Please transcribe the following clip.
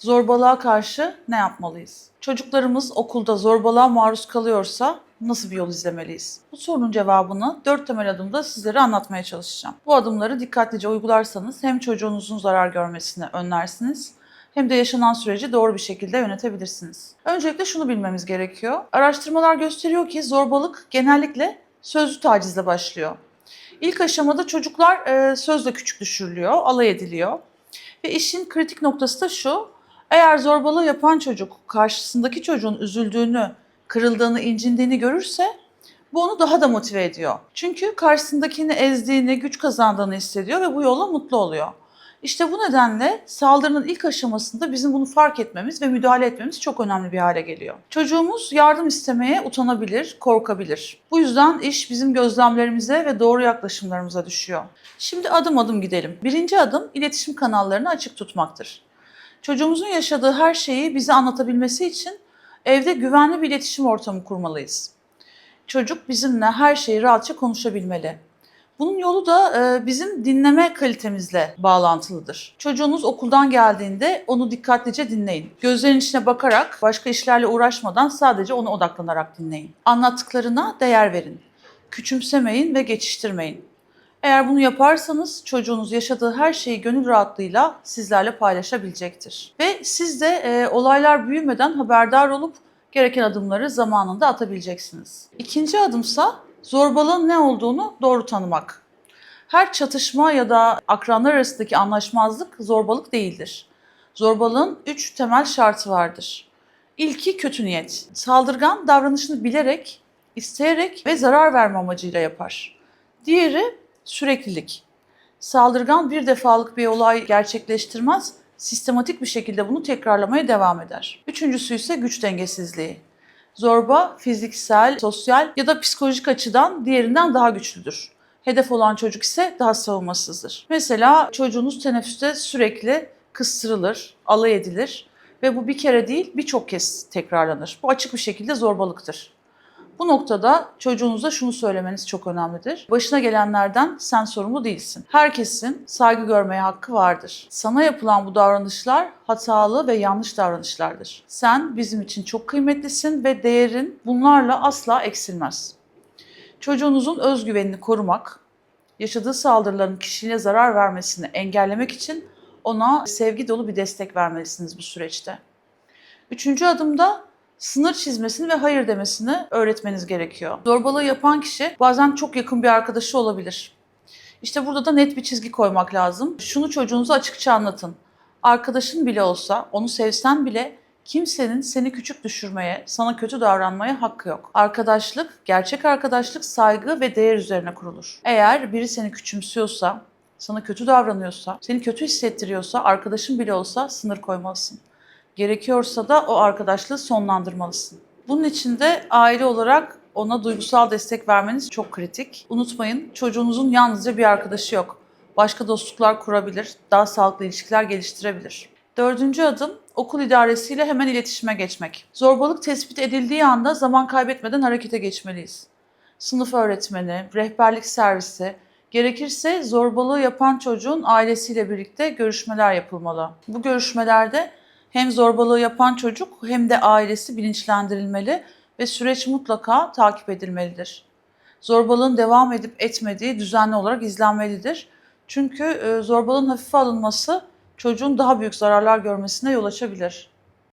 Zorbalığa karşı ne yapmalıyız? Çocuklarımız okulda zorbalığa maruz kalıyorsa nasıl bir yol izlemeliyiz? Bu sorunun cevabını dört temel adımda sizlere anlatmaya çalışacağım. Bu adımları dikkatlice uygularsanız hem çocuğunuzun zarar görmesini önlersiniz hem de yaşanan süreci doğru bir şekilde yönetebilirsiniz. Öncelikle şunu bilmemiz gerekiyor. Araştırmalar gösteriyor ki zorbalık genellikle sözlü tacizle başlıyor. İlk aşamada çocuklar sözle küçük düşürülüyor, alay ediliyor. Ve işin kritik noktası da şu. Eğer zorbalığı yapan çocuk karşısındaki çocuğun üzüldüğünü, kırıldığını, incindiğini görürse bu onu daha da motive ediyor. Çünkü karşısındakini ezdiğini, güç kazandığını hissediyor ve bu yolla mutlu oluyor. İşte bu nedenle saldırının ilk aşamasında bizim bunu fark etmemiz ve müdahale etmemiz çok önemli bir hale geliyor. Çocuğumuz yardım istemeye utanabilir, korkabilir. Bu yüzden iş bizim gözlemlerimize ve doğru yaklaşımlarımıza düşüyor. Şimdi adım adım gidelim. Birinci adım iletişim kanallarını açık tutmaktır. Çocuğumuzun yaşadığı her şeyi bize anlatabilmesi için evde güvenli bir iletişim ortamı kurmalıyız. Çocuk bizimle her şeyi rahatça konuşabilmeli. Bunun yolu da e, bizim dinleme kalitemizle bağlantılıdır. Çocuğunuz okuldan geldiğinde onu dikkatlice dinleyin. Gözlerinin içine bakarak, başka işlerle uğraşmadan sadece ona odaklanarak dinleyin. Anlattıklarına değer verin. Küçümsemeyin ve geçiştirmeyin. Eğer bunu yaparsanız çocuğunuz yaşadığı her şeyi gönül rahatlığıyla sizlerle paylaşabilecektir. Ve siz de e, olaylar büyümeden haberdar olup gereken adımları zamanında atabileceksiniz. İkinci adımsa zorbalığın ne olduğunu doğru tanımak. Her çatışma ya da akranlar arasındaki anlaşmazlık zorbalık değildir. Zorbalığın üç temel şartı vardır. İlki kötü niyet. Saldırgan davranışını bilerek, isteyerek ve zarar verme amacıyla yapar. Diğeri süreklilik. Saldırgan bir defalık bir olay gerçekleştirmez, sistematik bir şekilde bunu tekrarlamaya devam eder. Üçüncüsü ise güç dengesizliği. Zorba fiziksel, sosyal ya da psikolojik açıdan diğerinden daha güçlüdür. Hedef olan çocuk ise daha savunmasızdır. Mesela çocuğunuz teneffüste sürekli kıstırılır, alay edilir ve bu bir kere değil birçok kez tekrarlanır. Bu açık bir şekilde zorbalıktır. Bu noktada çocuğunuza şunu söylemeniz çok önemlidir. Başına gelenlerden sen sorumlu değilsin. Herkesin saygı görmeye hakkı vardır. Sana yapılan bu davranışlar hatalı ve yanlış davranışlardır. Sen bizim için çok kıymetlisin ve değerin bunlarla asla eksilmez. Çocuğunuzun özgüvenini korumak, yaşadığı saldırıların kişiliğine zarar vermesini engellemek için ona sevgi dolu bir destek vermelisiniz bu süreçte. Üçüncü adımda sınır çizmesini ve hayır demesini öğretmeniz gerekiyor. Zorbalığı yapan kişi bazen çok yakın bir arkadaşı olabilir. İşte burada da net bir çizgi koymak lazım. Şunu çocuğunuza açıkça anlatın. Arkadaşın bile olsa, onu sevsen bile kimsenin seni küçük düşürmeye, sana kötü davranmaya hakkı yok. Arkadaşlık, gerçek arkadaşlık saygı ve değer üzerine kurulur. Eğer biri seni küçümsüyorsa, sana kötü davranıyorsa, seni kötü hissettiriyorsa, arkadaşın bile olsa sınır koymalısın. Gerekiyorsa da o arkadaşlığı sonlandırmalısın. Bunun için de aile olarak ona duygusal destek vermeniz çok kritik. Unutmayın çocuğunuzun yalnızca bir arkadaşı yok. Başka dostluklar kurabilir, daha sağlıklı ilişkiler geliştirebilir. Dördüncü adım okul idaresiyle hemen iletişime geçmek. Zorbalık tespit edildiği anda zaman kaybetmeden harekete geçmeliyiz. Sınıf öğretmeni, rehberlik servisi, gerekirse zorbalığı yapan çocuğun ailesiyle birlikte görüşmeler yapılmalı. Bu görüşmelerde hem zorbalığı yapan çocuk hem de ailesi bilinçlendirilmeli ve süreç mutlaka takip edilmelidir. Zorbalığın devam edip etmediği düzenli olarak izlenmelidir. Çünkü e, zorbalığın hafife alınması çocuğun daha büyük zararlar görmesine yol açabilir.